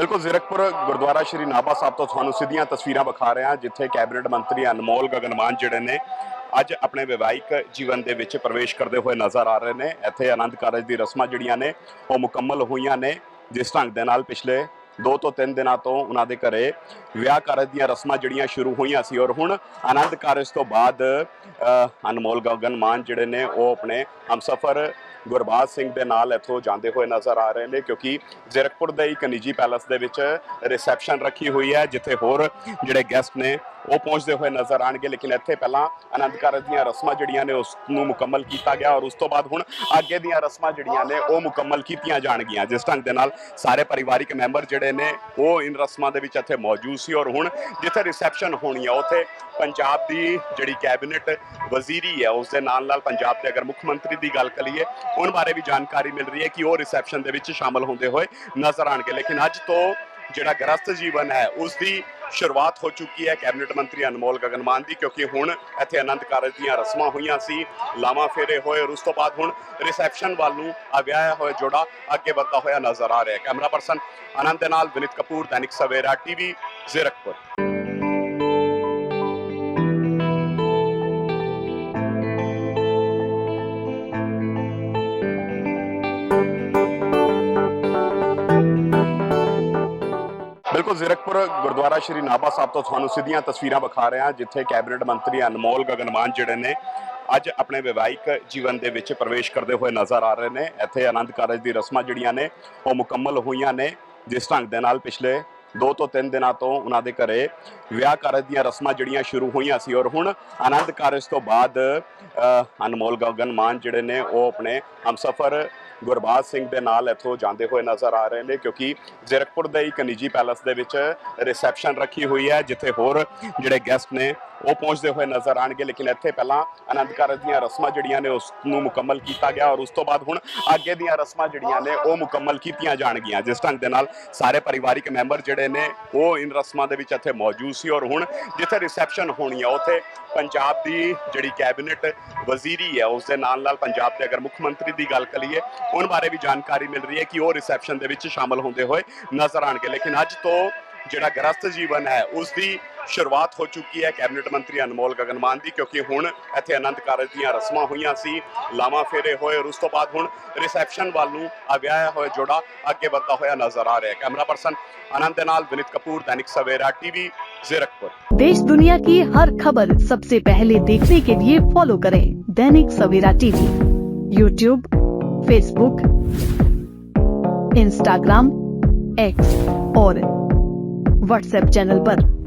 ਬਿਲਕੁਲ ਜ਼ੀਰਕਪੁਰ ਗੁਰਦੁਆਰਾ ਸ਼੍ਰੀ ਨਾਭਾ ਸਾਹਿਬ ਤੋਂ ਤੁਹਾਨੂੰ ਸਿੱਧੀਆਂ ਤਸਵੀਰਾਂ ਵਿਖਾ ਰਹੇ ਹਾਂ, ਜਿੱਥੇ ਕੈਬਨਿਟ ਮੰਤਰੀ ਅਨਮੋਲ ਗਗਨਮਾਨ ਜਿਹੜੇ ਨੇ ਅੱਜ ਆਪਣੇ ਵਿਵਾਹਿਕ ਜੀਵਨ ਦੇ ਵਿੱਚ ਪ੍ਰਵੇਸ਼ ਕਰਦੇ ਹੋਏ ਨਜ਼ਰ ਆ ਰਹੇ ਨੇ। ਇੱਥੇ ਆਨੰਦ ਕਾਰਜ ਦੀ ਰਸਮਾਂ ਜਿਹੜੀਆਂ ਨੇ, ਉਹ ਮੁਕੰਮਲ ਹੋਈਆਂ ਨੇ, ਜਿਸ ਢੰਗ ਦੇ ਨਾਲ ਪਿਛਲੇ ਦੋ ਤੋਂ ਤਿੰਨ ਦਿਨਾਂ ਤੋਂ ਉਹਨਾਂ ਦੇ ਘਰੇ ਵਿਆਹ ਕਾਰਜ ਦੀਆਂ ਰਸਮਾਂ ਜਿਹੜੀਆਂ ਸ਼ੁਰੂ ਹੋਈਆਂ ਸੀ ਔਰ ਹੁਣ ਆਨੰਦ ਕਾਰਜ ਤੋਂ ਬਾਅਦ ਅਨਮੋਲ ਗਗਨ ਮਾਨ ਜਿਹੜੇ ਨੇ, ਉਹ ਆਪਣੇ ਹਮਸਫਰ ਗੁਰਬਾਜ ਸਿੰਘ ਦੇ ਨਾਲ ਇੱਥੋਂ ਜਾਂਦੇ ਹੋਏ ਨਜ਼ਰ ਆ ਰਹੇ ਨੇ, ਕਿਉਂਕਿ ਜ਼ੀਰਕਪੁਰ ਦੇ ਇੱਕ ਨਿੱਜੀ ਪੈਲਸ ਦੇ ਵਿੱਚ ਰਿਸੈਪਸ਼ਨ ਰੱਖੀ ਹੋਈ ਹੈ, ਜਿੱਥੇ ਹੋਰ ਜਿਹੜੇ ਗੈਸਟ ਨੇ ਉਹ ਪਹੁੰਚਦੇ ਹੋਏ ਨਜ਼ਰ ਆਣਗੇ, ਲੇਕਿਨ ਇੱਥੇ ਪਹਿਲਾਂ ਆਨੰਦ ਕਾਰਜ ਦੀਆਂ ਰਸਮਾਂ ਜਿਹੜੀਆਂ ਨੇ ਉਸ ਨੂੰ ਮੁਕੰਮਲ ਕੀਤਾ ਗਿਆ ਔਰ ਉਸ ਤੋਂ ਬਾਅਦ ਹੁਣ ਅੱਗੇ ਦੀਆਂ ਰਸਮਾਂ ਜਿਹੜੀਆਂ ਨੇ ਉਹ ਮੁਕੰਮਲ ਕੀਤੀਆਂ ਜਾਣਗੀਆਂ। ਜਿਸ ਢੰਗ ਦੇ ਨਾਲ ਸਾਰੇ ਪਰਿਵਾਰਿਕ ਮੈਂਬਰ ਜਿਹੜੇ ਨੇ, ਉਹ ਇਨ ਰਸਮਾਂ ਦੇ ਵਿੱਚ ਇੱਥੇ ਮੌਜੂਦ ਸੀ ਔਰ ਹੁਣ ਜਿੱਥੇ ਰਿਸੈਪਸ਼ਨ ਹੋਣੀ ਆ, ਉੱਥੇ ਪੰਜਾਬ ਦੀ ਜਿਹੜੀ ਕੈਬਨਿਟ ਵਜ਼ੀਰੀ ਹੈ ਉਸ ਦੇ ਨਾਲ ਨਾਲ ਪੰਜਾਬ ਦੇ ਅਗਰ ਮੁੱਖ ਮੰਤਰੀ ਦੀ ਗੱਲ ਕਰੀਏ, ਉਹਨਾਂ ਬਾਰੇ ਵੀ ਜਾਣਕਾਰੀ ਮਿਲ ਰਹੀ ਹੈ ਕਿ ਉਹ ਰਿਸੈਪਸ਼ਨ ਦੇ ਵਿੱਚ ਸ਼ਾਮਲ ਹੁੰਦੇ ਹੋਏ ਨਜ਼ਰ ਆਣਗੇ। ਲੇਕਿਨ ਅੱਜ ਤੋਂ ਜਿਹੜਾ ਗ੍ਰਸਤ ਜੀਵਨ ਹੈ, ਉਸ ਦੀ ਸ਼ੁਰੂਆਤ ਹੋ ਚੁੱਕੀ ਹੈ ਕੈਬਨਿਟ ਮੰਤਰੀ ਅਨਮੋਲ ਗਗਨਮਾਨ ਦੀ, ਕਿਉਂਕਿ ਹੁਣ ਇੱਥੇ ਆਨੰਦ ਕਾਰਜ ਦੀਆਂ ਰਸਮਾਂ ਹੋਈਆਂ ਸੀ, ਲਾਵਾਂ ਫੇਰੇ ਹੋਏ ਔਰ ਉਸ ਤੋਂ ਬਾਅਦ ਹੁਣ ਰਿਸੈਪਸ਼ਨ ਵੱਲ ਨੂੰ ਅਗਿਆ ਹੋਇਆ ਜੋੜਾ ਅੱਗੇ ਵਧਦਾ ਹੋਇਆ ਨਜ਼ਰ ਆ ਰਿਹਾ ਹੈ। ਕੈਮਰਾ ਪਰਸਨ ਆਨੰਦ ਦੇ ਨਾਲ ਵਿਨਿਤ ਕਪੂਰ, ਦੈਨਿਕ ਸਵੇਰਾ ਟੀਵੀ, ਜ਼ੀਰਕਪੁਰ। ਬਿਲਕੁਲ, ਜ਼ੀਰਕਪੁਰ ਗੁਰਦੁਆਰਾ ਸ਼੍ਰੀ ਨਾਭਾ ਸਾਹਿਬ ਤੋਂ ਤੁਹਾਨੂੰ ਸਿੱਧੀਆਂ ਤਸਵੀਰਾਂ ਵਿਖਾ ਰਹੇ ਹਾਂ, ਜਿੱਥੇ ਕੈਬਨਿਟ ਮੰਤਰੀ ਅਨਮੋਲ ਗਗਨਮਾਨ ਜਿਹੜੇ ਨੇ, ਅੱਜ ਆਪਣੇ ਵਿਵਾਹਿਕ ਜੀਵਨ ਦੇ ਵਿੱਚ ਪ੍ਰਵੇਸ਼ ਕਰਦੇ ਹੋਏ ਨਜ਼ਰ ਆ ਰਹੇ ਨੇ। ਇੱਥੇ ਆਨੰਦ ਕਾਰਜ ਦੀ ਰਸਮਾਂ ਜਿਹੜੀਆਂ ਨੇ, ਉਹ ਮੁਕੰਮਲ ਹੋਈਆਂ ਨੇ, ਜਿਸ ਢੰਗ ਦੇ ਨਾਲ ਪਿਛਲੇ ਦੋ ਤੋਂ ਤਿੰਨ ਦਿਨਾਂ ਤੋਂ ਉਹਨਾਂ ਦੇ ਘਰੇ ਵਿਆਹ ਕਾਰਜ ਦੀਆਂ ਰਸਮਾਂ ਜਿਹੜੀਆਂ ਸ਼ੁਰੂ ਹੋਈਆਂ ਸੀ ਔਰ ਹੁਣ ਆਨੰਦ ਕਾਰਜ ਤੋਂ ਬਾਅਦ ਅਨਮੋਲ ਗਗਨ ਮਾਨ ਜਿਹੜੇ ਨੇ ਉਹ ਆਪਣੇ ਹਮਸਫਰ ਗੁਰਬਾਜ ਸਿੰਘ ਦੇ ਨਾਲ ਇੱਥੋਂ ਜਾਂਦੇ ਹੋਏ ਨਜ਼ਰ ਆ ਰਹੇ ਨੇ ਕਿਉਂਕਿ ਜ਼ੀਰਕਪੁਰ ਦੇ ਇੱਕ ਨਿੱਜੀ ਪੈਲਸ ਦੇ ਵਿੱਚ ਰਿਸੈਪਸ਼ਨ ਰੱਖੀ ਹੋਈ ਹੈ, ਜਿੱਥੇ ਹੋਰ ਜਿਹੜੇ ਗੈਸਟ ਨੇ ਉਹ ਪਹੁੰਚਦੇ ਹੋਏ ਨਜ਼ਰ ਆਣਗੇ ਲੇਕਿਨ ਇੱਥੇ ਪਹਿਲਾਂ ਆਨੰਦ ਕਾਰਜ ਦੀਆਂ ਰਸਮਾਂ ਜਿਹੜੀਆਂ ਨੇ ਉਸ ਨੂੰ ਮੁਕੰਮਲ ਕੀਤਾ ਗਿਆ ਔਰ ਉਸ ਤੋਂ ਬਾਅਦ ਹੁਣ ਅੱਗੇ ਦੀਆਂ ਰਸਮਾਂ ਜਿਹੜੀਆਂ ਨੇ ਉਹ ਮੁਕੰਮਲ ਕੀਤੀਆਂ ਜਾਣਗੀਆਂ। ਜਿਸ ਢੰਗ ਦੇ ਨਾਲ ਸਾਰੇ ਪਰਿਵਾਰਿਕ ਮੈਂਬਰ ਜਿਹੜੇ ਨੇ, ਉਹ ਇਨ ਰਸਮਾਂ ਦੇ ਵਿੱਚ ਇੱਥੇ ਮੌਜੂਦ ਸੀ ਔਰ ਹੁਣ ਜਿੱਥੇ ਰਿਸੈਪਸ਼ਨ ਹੋਣੀ ਆ, ਉੱਥੇ ਪੰਜਾਬ ਦੀ ਜਿਹੜੀ ਕੈਬਨਿਟ ਵਜ਼ੀਰੀ ਹੈ ਉਸ ਦੇ ਨਾਲ ਨਾਲ ਪੰਜਾਬ ਦੇ ਅਗਰ ਮੁੱਖ ਮੰਤਰੀ ਦੀ ਗੱਲ ਕਰੀਏ, ਉਹਨਾਂ ਬਾਰੇ ਵੀ ਜਾਣਕਾਰੀ ਮਿਲ ਰਹੀ ਹੈ ਕਿ ਉਹ ਰਿਸੈਪਸ਼ਨ ਦੇ ਵਿੱਚ ਸ਼ਾਮਲ ਹੁੰਦੇ ਹੋਏ ਨਜ਼ਰ ਆਣਗੇ ਲੇਕਿਨ ਅੱਜ ਤੋਂ ਜਿਹੜਾ ਗ੍ਰਸਤ ਜੀਵਨ ਹੈ ਉਸ ਦੀ ਸ਼ੁਰੂਆਤ ਹੋ ਚੁੱਕੀ ਹੈ ਕੈਬਨਿਟ ਮੰਤਰੀ ਅਨਮੋਲ ਗਗਨਮਾਨ ਦੀ ਕਿਉਂਕਿ ਹੁਣ ਇੱਥੇ ਆਨੰਦ ਕਾਰਜ ਦੀਆਂ ਰਸਮਾਂ ਹੋਈਆਂ ਸੀ ਲਾਵਾਂ ਫੇਰੇ ਹੋਏ ਔਰ ਉਸ ਤੋਂ ਬਾਅਦ ਹੁਣ ਰਿਸੈਪਸ਼ਨ ਵੱਲ ਨੂੰ ਆ ਵਿਆਹਿਆ ਹੋਇਆ ਜੋੜਾ ਅੱਗੇ ਵਧਦਾ ਹੋਇਆ ਨਜ਼ਰ ਆ ਰਿਹਾ ਹੈ ਕੈਮਰਾ ਪਰਸਨ ਆਨੰਦ ਦੇ ਨਾਲ ਵਿਨਿਤ ਕਪੂਰ ਦੈਨਿਕ ਸਵੇਰਾ ਟੀਵੀ ਜ਼ੀਰਕਪੁਰ देश दुनिया की हर खबर सबसे पहले देखने के लिए फॉलो करें Dainik Savera TV YouTube Facebook Instagram X और व्हाट्सएप चैनल पर।